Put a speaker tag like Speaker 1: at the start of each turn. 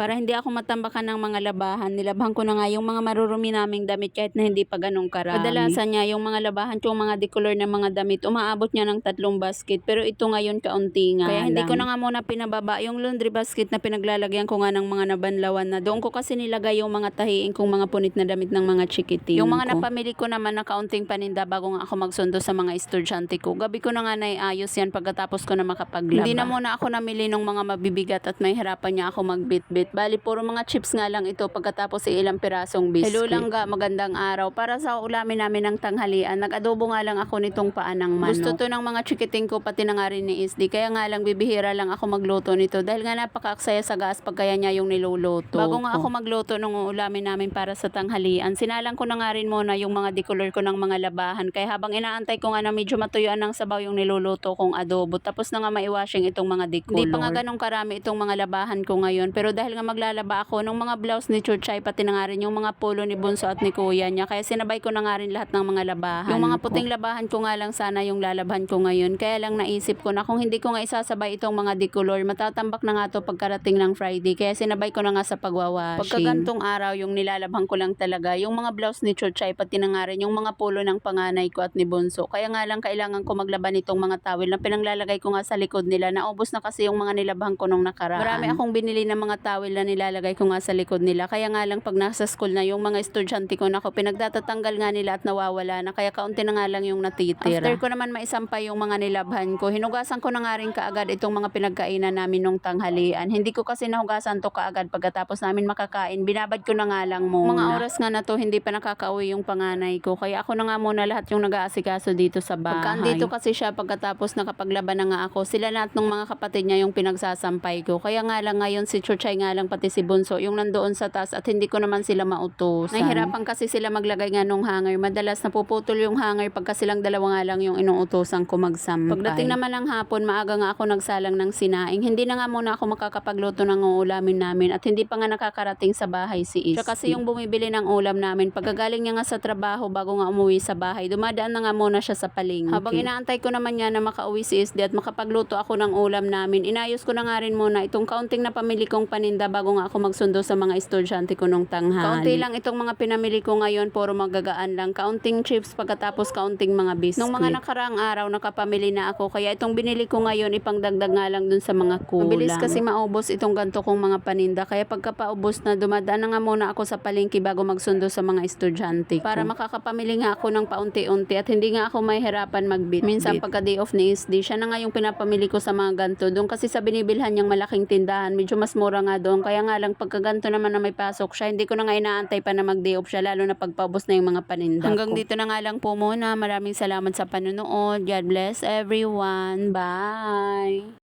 Speaker 1: Para hindi ako matambakan ng mga labahan, nilabhan ko na nga yung mga marurumi naming damit kahit na hindi pa ganun karami. Kadalasan niya, yung mga labahan yung mga decolor ng mga damit, umaabot niya ng tatlong basket. Pero ito ngayon kaunti nga Kaya hindi ko na nga muna pinababa yung laundry basket na pinaglalagyan ko nga ng mga nabanlawan na. Doon ko kasi nilagay yung mga tahiin kong mga punit na damit ng mga chikiting Yung mga
Speaker 2: ko.
Speaker 1: napamili ko naman na kaunting paninda bago nga ako magsundo sa mga estudyante ko. Gabi ko na nga naiayos yan pagkatapos ko na makapaglaba. Hindi na muna ako namili ng mga mabibigat at may hirapan niya ako magbitbit. Bali, puro mga chips nga lang ito pagkatapos ay ilang pirasong biscuit. Hello lang ga, magandang araw. Para sa ulamin namin ng tanghalian, nag-adobo nga lang ako nitong paa ng manok. Gusto to ng mga chikiting ko pati na nga rin ni Isdi. Kaya nga lang bibihira lang ako magluto nito dahil nga napakaaksaya sa gas pag kaya niya yung niluluto. Bago nga
Speaker 2: ko.
Speaker 1: ako magluto ng ulamin namin para sa tanghalian, sinalang ko na nga rin muna yung mga decolor ko ng mga labahan. Kaya habang inaantay ko nga na medyo matuyuan ng sabaw yung niluluto kong adobo, tapos na nga maiwashing itong mga decolor. Hindi pa nga ganun karami itong mga labahan ko ngayon. Pero dahil nga maglalaba ako ng mga blouse ni Chuchay, pati na nga rin yung mga polo ni Bunso at ni Kuya niya. Kaya sinabay ko na nga rin lahat ng mga labahan. Yung mga puting labahan ko nga lang sana yung lalabhan ko ngayon. Kaya lang naisip ko na kung hindi ko nga isasabay itong mga decolor, matatambak na nga to pagkarating ng Friday. Kaya sinabay ko na nga sa pagwawashing. Pagka gantong araw, yung nilalabhan ko lang talaga, yung mga blouse ni Chuchay, pati na nga rin yung mga polo ng panganay ko at ni Bunso. Kaya nga lang kailangan ko maglaban itong mga towel na pinanglalagay ko nga sa likod nila. Naubos na kasi yung mga nilabhan ko nung nakaraan. Marami akong binili ng mga towel na nilalagay ko nga sa likod nila. Kaya nga lang pag nasa school na yung mga estudyante ko nako pinagtatatanggal nga nila at nawawala na. Kaya kaunti na nga lang yung natitira. After ko naman maisampay yung mga nilabhan ko, hinugasan ko na nga rin kaagad itong mga pinagkainan namin nung tanghalian. Hindi ko kasi nahugasan to kaagad pagkatapos namin makakain. Binabad ko na nga lang muna. Mga oras nga na to, hindi pa nakakauwi yung panganay ko. Kaya ako na nga muna lahat yung nag-aasikaso dito sa bahay. Pagka andito kasi siya pagkatapos nakapaglaban na nga ako, sila lahat ng mga kapatid niya yung pinagsasampay ko. Kaya nga lang ngayon si Chuchay nga lang pati si Bunso yung nandoon sa taas at hindi ko naman sila mautusan. Nahihirapan kasi sila maglagay nga nung hanger. Madalas napuputol yung hanger pagka silang dalawa nga lang yung inuutosan ko magsampay. Pagdating naman ng hapon, maaga nga ako nagsalang ng sinaing. Hindi na nga muna ako makakapagluto ng uulamin namin at hindi pa nga nakakarating sa bahay si Is. Siya kasi yung bumibili ng ulam namin. Pagkagaling niya nga sa trabaho bago nga umuwi sa bahay, dumadaan na nga muna siya sa palengke. Habang inaantay ko naman niya na makauwi si Isdi at makapagluto ako ng ulam namin, inayos ko na nga rin muna itong kaunting na pamili kong paninda bago nga ako magsundo sa mga estudyante ko nung tanghali. Kaunti lang itong mga pinamili ko ngayon, puro magagaan lang. Kaunting chips pagkatapos kaunting mga biscuit. Nung mga nakaraang araw, nakapamili na ako. Kaya itong binili ko ngayon, ipangdagdag nga lang dun sa mga kulang. Mabilis kasi maubos itong ganto kong mga paninda. Kaya pagkapaubos na, dumadaan na nga muna ako sa palengke bago magsundo sa mga estudyante ko. Para makakapamili nga ako ng paunti-unti at hindi nga ako mahirapan magbit. Minsan pagka day off ni Isdi, siya na nga yung pinapamili ko sa mga ganto. Doon kasi sa binibilhan niyang malaking tindahan, medyo mas mura nga doon. Kaya nga lang pagka ganto naman na may pasok siya, hindi ko na nga inaantay pa na mag-day off siya, lalo na pagpaubos na yung mga paninda Hanggang
Speaker 2: ko.
Speaker 1: dito na nga lang po muna. Maraming salamat sa panonood. God bless everyone. Bye!